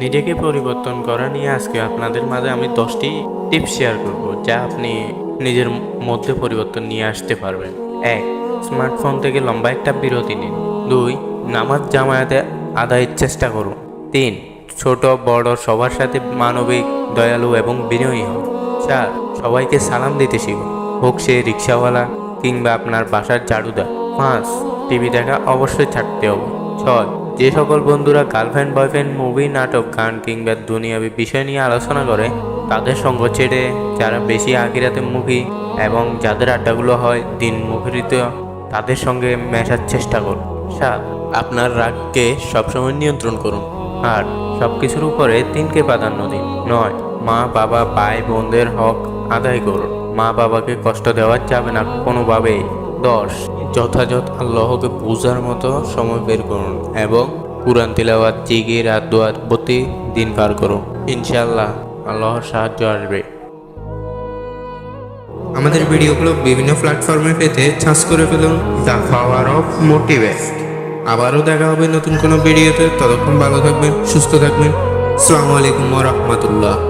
নিজেকে পরিবর্তন করা নিয়ে আজকে আপনাদের মাঝে আমি দশটি টিপস শেয়ার করব যা আপনি নিজের মধ্যে পরিবর্তন নিয়ে আসতে পারবেন। এক স্মার্টফোন থেকে লম্বা একটা বিরতি নিন। দুই, নামাজ জামায়াতে আদায়ের চেষ্টা করুন। তিন, ছোট, বড়, সবার সাথে মানবিক, দয়ালু এবং বিনয়ী হন। চার, সবাইকে সালাম দিতে শিখুন। হোক সে রিক্সাওয়ালা কিংবা আপনার বাসার ঝাড়ুদার পাঁচ, টিভি দেখা অবশ্যই থাকতে হবে। ছয় যে সকল বন্ধুরা গার্লফ্রেন্ড, বয়ফ্রেন্ড, মুভি, নাটক, গান কিংবা দুনিয়াবি বিষয় নিয়ে আলোচনা করে, তাদের সঙ্গ ছেড়ে যারা বেশি আখিরাতে মুখী এবং যাদের আড্ডাগুলো হয় দিন মুখরিত তাদের সঙ্গে মেশার চেষ্টা করুন সাত, আপনার রাগকে সবসময় নিয়ন্ত্রণ করুন। আর সব কিছুর উপরে তিনকে প্রাধান্য দিন। নয়, মা, বাবা, ভাই, বোনদের হক আদায় করুন। মা, বাবাকে কষ্ট দেওয়া যাবে না কোনোভাবেই। দশ। যথাযথ আল্লাহকে বোঝার মতো সময় বের করুন এবং কুরআন তিলাওয়াত জিগির রাত দোয়ার প্রতি দিন পার করুন। ইনশাল্লাহ আল্লাহর সাহায্য আসবে। আমাদের ভিডিওগুলো বিভিন্ন প্ল্যাটফর্মে পেতে সার্চ করে ফেলুন দ্য পাওয়ার অফ মোটিভেট। আবারও দেখা হবে নতুন কোনো ভিডিওতে। ততক্ষণ ভালো থাকবেন, সুস্থ থাকবেন। আসসালামু আলাইকুম রহমতুল্লাহ।